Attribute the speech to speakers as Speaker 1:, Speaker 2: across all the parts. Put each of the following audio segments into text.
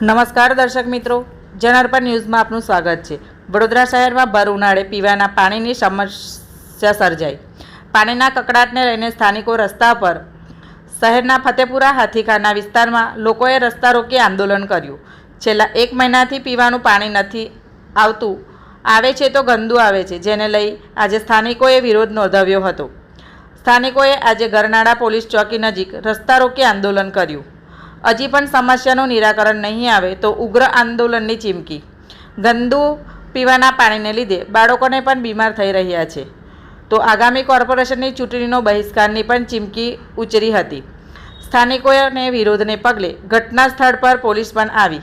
Speaker 1: નમસ્કાર દર્શક મિત્રો. જનાર્પણ ન્યૂઝમાં આપનું સ્વાગત છે. વડોદરા શહેરમાં ભર ઉનાળે પીવાના પાણીની સમસ્યા સર્જાઈ. પાણીના કકડાટને લઈને સ્થાનિકો રસ્તા પર શહેરના ફતેપુરા, હાથીખાના વિસ્તારમાં લોકોએ રસ્તા રોકી આંદોલન કર્યું. છેલ્લા એક મહિનાથી પીવાનું પાણી નથી આવતું. આવે છે તો ગંદુ આવે છે, જેને લઈ આજે સ્થાનિકોએ વિરોધ નોંધાવ્યો હતો. સ્થાનિકોએ આજે ગરનાળા પોલીસ ચોકી નજીક રસ્તા રોકી આંદોલન કર્યું. હજી પણ સમસ્યાનું નિરાકરણ નહીં આવે તો ઉગ્ર આંદોલનની ચીમકી. ગંદુ પીવાના પાણીને લીધે બાળકોને પણ બીમાર થઈ રહ્યા છે. તો આગામી કોર્પોરેશનની ચૂંટણીનો બહિષ્કારની પણ ચીમકી ઉચરી હતી. સ્થાનિકોને વિરોધને પગલે ઘટના સ્થળ પર પોલીસ પણ આવી.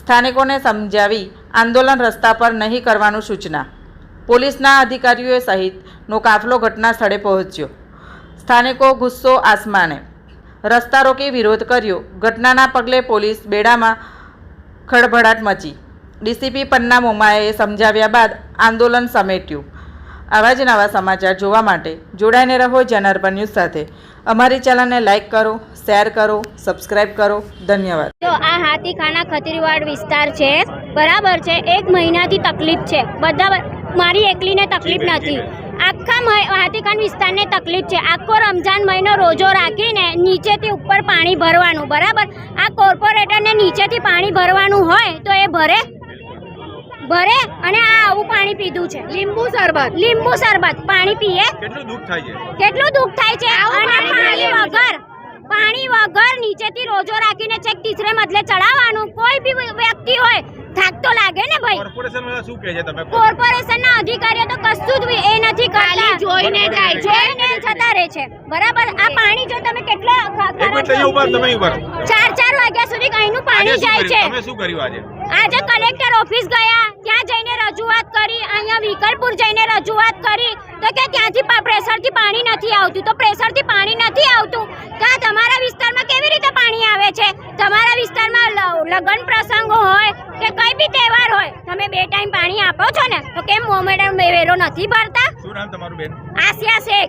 Speaker 1: સ્થાનિકોને સમજાવી આંદોલન રસ્તા પર નહીં કરવાનું સૂચના. પોલીસના અધિકારીઓ સહિતનો કાફલો ઘટના સ્થળે પહોંચ્યો. સ્થાનિકો ગુસ્સો આસમાને રસ્તા રોકી વિરોધ કર્યો. ઘટનાના પગલે પોલીસ બેડામાં ખળભળાટ મચી. ડીસીપી પન્ના મોમાએ સમજાવ્યા બાદ આંદોલન સમેટ્યું. આવા જ નવા સમાચાર જોવા માટે જોડાઈને રહો જનાર્પણ ન્યૂઝ સાથે. અમારી ચેનલને લાઇક કરો, શેર કરો, સબસ્ક્રાઇબ કરો. ધન્યવાદ.
Speaker 2: તો આ હાથીખાના ખત્રીવાડ વિસ્તાર છે, બરાબર છે, એક મહિનાથી તકલીફ છે. બધા મારી એકલીને તકલીફ નથી. આખા મહ- હાથીખાન વિસ્તારને તકલીફ છે. આખો રમજાન મહિનો રોજો રાખીને નીચેથી ઉપર પાણી ભરવાનું બરાબર? આ કોર્પોરેટરને નીચેથી પાણી ભરવાનું હોય તો એ ભરે ભરે અને આ આવું પાણી પીધું છે. લીંબુ શરબત. લીંબુ શરબત પાણી પીએ.
Speaker 3: કેટલું દુઃખ થાય છે?
Speaker 2: કેટલું દુઃખ થાય છે? અને પાણી વગર પાણી વગર નીચેથી રોજો રાખીને છેક તીસરે મજલે ચડાવવાનું કોઈ બી વ્યક્તિ હોય થાક તો લાગે ને ભાઈ?
Speaker 3: કોર્પોરેશન શું કહે છે તમે?
Speaker 2: કોર્પોરેશનના અધિકારીઓ તો કશું જ બી
Speaker 4: જોઈને જાય છે.
Speaker 2: ને જતા રહે છે. બરાબર? આ પાણી જો તમે કેટલા ખ-
Speaker 3: એક મિનિટ અહીંયા ઊભા તમે ઊભા.
Speaker 2: ચાર ચાર વાગ્યા સુધી અહીંનું પાણી જાય છે.
Speaker 3: તમે શું કર્યું આજે?
Speaker 2: આજે કલેક્ટર ઓફિસ ગયા. ત્યાં જઈને રજૂઆત કરી. અહીંયા વિકલપુર જઈને રજૂઆત કરી. તો કે ત્યાંથી પ્રેશરથી પાણી નથી આવતું. તો પ્રેશરથી પાણી નથી આવતું. તો આ તમારા વિસ્તારમાં કેવી રીતે પાણી આવે છે? તમારા વિસ્તારમાં લગ્ન પ્રસંગો હોય કે કઈ બી તહેવાર હોય તમે બે ટાઈમ પાણી આપો છો ને? તો કેમ મોમેડમ વેરો નથી ભરતા?
Speaker 3: શું નામ તમારું બેન?
Speaker 2: Así hace.